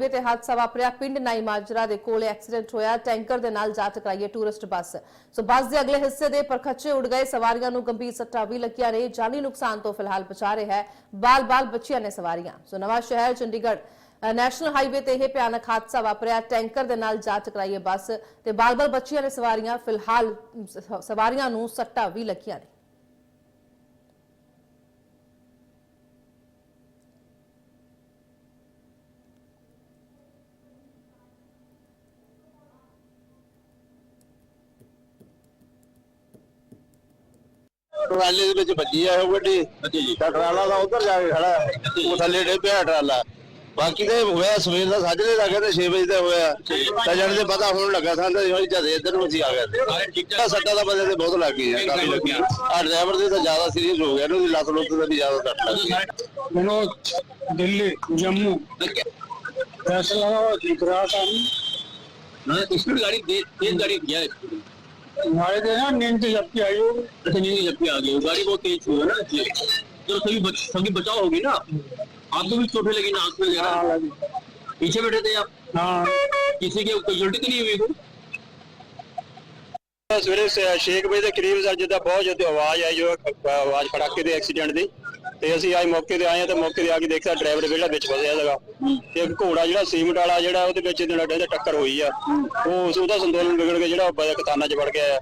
Highway ਤੇ ਹਾਦਸਾ ਵਾਪਰਿਆ। ਪਿੰਡ ਨਾਈ ਦੇ ਕੋਲ ਐਕਸੀਡੈਂਟ ਹੋਇਆ। ਟੈਂਕਰ ਦੇ ਨਾਲ ਜਾ ਟਕਰਾਈ ਟੂਰਿਸਟ ਬੱਸ। ਸੋ ਬੱਸ ਦੇ ਅਗਲੇ ਹਿੱਸੇ ਦੇ ਪਰਖੱਚੇ ਉੱਡ ਗਏ। ਸਵਾਰੀਆਂ ਨੂੰ ਗੰਭੀਰ ਸੱਟਾਂ ਵੀ ਲੱਗੀਆਂ ਨੇ। ਜਾਨੀ ਨੁਕਸਾਨ ਤੋਂ ਫਿਲਹਾਲ ਬਚਾ ਰਿਹਾ ਹੈ। ਬਾਲ-ਬਾਲ ਬੱਚੀਆਂ ਨੇ ਸਵਾਰੀਆਂ। ਸੋ ਨਵਾਂ ਸ਼ਹਿਰ ਚੰਡੀਗੜ੍ਹ ਨੈਸ਼ਨਲ ਹਾਈਵੇ ਤੇ ਇਹ ਭਿਆਨਕ ਹਾਦਸਾ ਵਾਪਰਿਆ। ਟੈਂਕਰ ਦੇ ਨਾਲ ਜਾ ਟਕਰਾਈ ਇਹ ਬੱਸ ਤੇ ਬਾਲ-ਬਾਲ ਬੱਚੀਆਂ ਨੇ ਸਵਾਰੀਆਂ। ਫਿਲਹਾਲ ਸਵਾਰੀਆਂ ਨੂੰ ਸੱਟਾਂ ਵੀ ਲੱਗੀਆਂ ਨੇ। ਟਰਾਲੇ ਦੇ ਵਿੱਚ ਵੱਜੀ ਆ ਉਹ ਗੱਡੀ ਤਾਂ ਟਰਾਲਾ ਦਾ ਉਧਰ ਜਾ ਕੇ ਖੜਾ ਹੈ। ਉਹ ਥੱਲੇ ਡੇ ਪਿਆ ਟਰਾਲਾ ਬਾਕੀ ਤੇ ਹੋਇਆ ਸਵੇਰ ਦਾ ਸਾਜਰੇ ਦਾ ਕਹਿੰਦੇ 6 ਵਜੇ ਦਾ ਹੋਇਆ ਤਾਂ ਜਣ ਦੇ ਪਤਾ ਹੋਣ ਲੱਗਾ ਸਾਨੂੰ ਤਾਂ ਜਦ ਇੱਧਰ ਨੂੰ ਅਸੀਂ ਆ ਗਏ ਸੀ ਤਾਂ ਸੱਟਾਂ ਦਾ ਬੰਦੇ ਤੇ ਬਹੁਤ ਲੱਗ ਗਈ ਕਾਫੀ ਲੱਗੀ ਆ ਡਰਾਈਵਰ ਦੇ ਤਾਂ ਜ਼ਿਆਦਾ ਸੀਰੀਅਸ ਹੋ ਗਿਆ ਇਹਨੂੰ ਦੀ ਲੱਤ ਲੁੱਤ ਦਾ ਵੀ ਜ਼ਿਆਦਾ ਸੱਟ ਲੱਗ ਗਈ मनोज दिल्ली जम्मू फैसला दिख रहा था स्पीड गाड़ी तेज तेज गाड़ी किया है स्पीड हमारे थे ना नींद से जबकि आई हो अच्छा नहीं जबकि आ गई गाड़ी बहुत तेज हुई है ना इसलिए चलो सभी बच, सभी बचाव होगी ना आपको भी चोटें लगी नाक में हाँ वगैरह लगी पीछे बैठे थे आप हाँ किसी के कैजुअलिटी तो नहीं हुई कोई ਸਵੇਰੇ 6 ਵਜੇ ਦੇ ਕਰੀਬ ਸਰ ਜਿੱਦਾਂ ਬਹੁਤ ਜ਼ਿਆਦਾ ਆਵਾਜ਼ ਆਈ ਜੋ ਆਵਾਜ਼ ਖੜਾਕੇ ਦੇ ਐਕਸੀਡੈਂਟ ਦੀ ਤੇ ਅਸੀਂ ਅੱਜ ਮੌਕੇ ਤੇ ਆਏ ਹਾਂ ਤੇ ਮੌਕੇ ਤੇ ਆ ਕੇ ਦੇਖਿਆ ਡਰਾਈਵਰ ਜਿਹੜਾ ਵਿੱਚ ਫਸਿਆ ਸੀਗਾ। ਤੇ ਇੱਕ ਘੋੜਾ ਜਿਹੜਾ ਸੀਮਟ ਵਾਲਾ ਜਿਹੜਾ ਉਹਦੇ ਵਿੱਚ ਇਹਦੇ ਨਾਲ ਟੱਕਰ ਹੋਈ ਆ। ਉਹ ਉਹਦਾ ਸੰਤੁਲਨ ਵਿਗੜ ਕੇ ਜਿਹੜਾ ਉਹ ਕਤਾਨਾ 'ਚ ਵੜ ਗਿਆ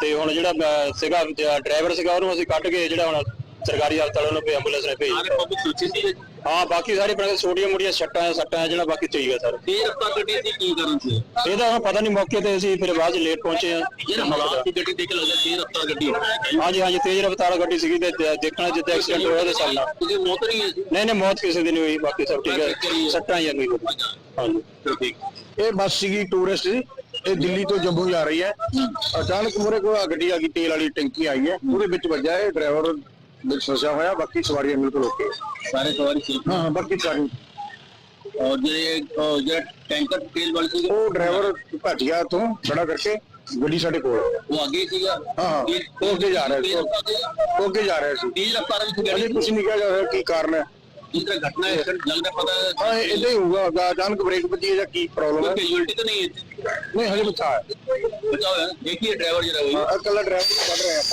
ਤੇ ਹੁਣ ਜਿਹੜਾ ਸੀਗਾ ਡਰਾਈਵਰ ਸੀਗਾ ਉਹਨੂੰ ਅਸੀਂ ਕੱਢ ਕੇ ਜਿਹੜਾ ਹੁਣ ਸਰਕਾਰੀ ਹਸਪਤਾਲ ਉਹਨੂੰ ਐਂਬੂਲੈਂਸ ਨੇ ਭੇਜ ਹਾਂ ਬਾਕੀ ਸਾਰੇ ਪਿੰਡ ਦੇ ਛੋਟੀਆਂ ਮੋਟੀਆਂ ਛੱਟਾਂ ਸੱਟਾਂ ਜਿਹੜਾ ਬਾਕੀ ਠੀਕ ਸਰ। ਤੇਜ਼ ਰਫ਼ਤਾਰ ਗੱਡੀ ਸੀ ਕੀ ਕਰਨ ਸੀ? ਇਹਦਾ ਹੁਣ ਪਤਾ ਨਹੀਂ ਮੌਕੇ ਤੇ ਅਸੀਂ ਫਿਰ ਬਾਅਦ ਚ ਲੇਟ ਪਹੁੰਚੇ ਆ ਜਿਹੜਾ ਹਾਲਾਤ ਦੀ ਗੱਡੀ ਦੇਖ ਲੱਗਦਾ ਤੇਜ਼ ਰਫ਼ਤਾਰ ਗੱਡੀ ਹਾਂਜੀ ਹਾਂਜੀ ਤੇਜ਼ ਰਫ਼ਤਾਰ ਗੱਡੀ ਸੀਗੀ ਤੇ ਦੇਖਣਾ ਜਿੱਥੇ ਐਕਸੀਡੈਂਟ ਹੋਇਆ ਤੇ ਸਾਡਾ ਤੁਸੀਂ ਮੌਤ ਨਹੀਂ ਹੈ ਜੀ ਨਹੀਂ ਨਹੀਂ ਮੌਤ ਕਿਸੇ ਦੀ ਨਹੀਂ ਹੋਈ ਬਾਕੀ ਸਭ ਠੀਕ ਹੈ। ਸੱਟਾਂ ਜਾਂ ਨਹੀਂ ਹਾਂਜੀ। ਚਲੋ ਠੀਕ। ਇਹ ਬੱਸ ਸੀਗੀ ਟੂਰਿਸਟ ਦੀ ਇਹ ਦਿੱਲੀ ਤੋਂ ਜੰਮੂ ਜਾ ਰਹੀ ਹੈ। ਅਚਾਨਕ ਮੂਹਰੇ ਕੋਈ ਆ ਗੱਡੀ ਆ ਗਈ ਤੇਲ ਵਾਲੀ ਟੈਂਕੀ ਆਈ ਹੈ ਉਹਦੇ ਵਿੱਚ ਵੱਜਾ ਇਹ ਡਰਾਈਵਰ ਵਿੱਚ ਫਸਿਆ ਹੋਇਆ ਬਾਕੀ ਸਵਾਰੀਆਂ ਬਿਲਕੁਲ ਓਕੇ सारे सवारी सेफ ਹਾਂ ਹਾਂ ਬਾਕੀ ਸਾਰੀ और जो ये और जो टैंकर तेल वाली थी ਉਹ ਡਰਾਈਵਰ ਭੱਜ ਗਿਆ ਤੋਂ ਖੜਾ ਕਰਕੇ ਗੱਡੀ ਸਾਡੇ ਕੋਲ ਹੈ। वो आगे सीगा ਹਾਂ ਹਾਂ ये ਉਹ ਅੱਗੇ ਜਾ ਰਿਹਾ तेज ਸੀ रफ्तार थी। ਉਹ ਅੱਗੇ ਜਾ ਰਿਹਾ ਸੀ तेज रफ्तार में थी ਅਜੇ गाड़ी ਕੁਝ ਨਹੀਂ ਕਿਹਾ ਜਾ ਰਿਹਾ ਕੀ ਕਾਰਨ ਹੈ जिस तरह घटना है एक्सीडेंट लग रहा पता ਹਾਂ है ਇਦਾਂ ਹੀ ਹੋਊਗਾ ਅਗਾ- ਅਚਾਨਕ ਬ੍ਰੇਕ ਵੱਜੀ ਹੈ ਜਾਂ ਕੀ ਪ੍ਰੋਬਲਮ कोई ਹੈ कैजुअलिटी तो नहीं है ਨਹੀਂ ਹਜੇ ਬਚਾ ਹੈ बचाओ है देखिए ड्राइवर जरा वही ਹਾਂ ਇਕੱਲਾ ਡਰਾਈਵਰ ਕੱਢ ਰਹੇ ਆਪਾਂ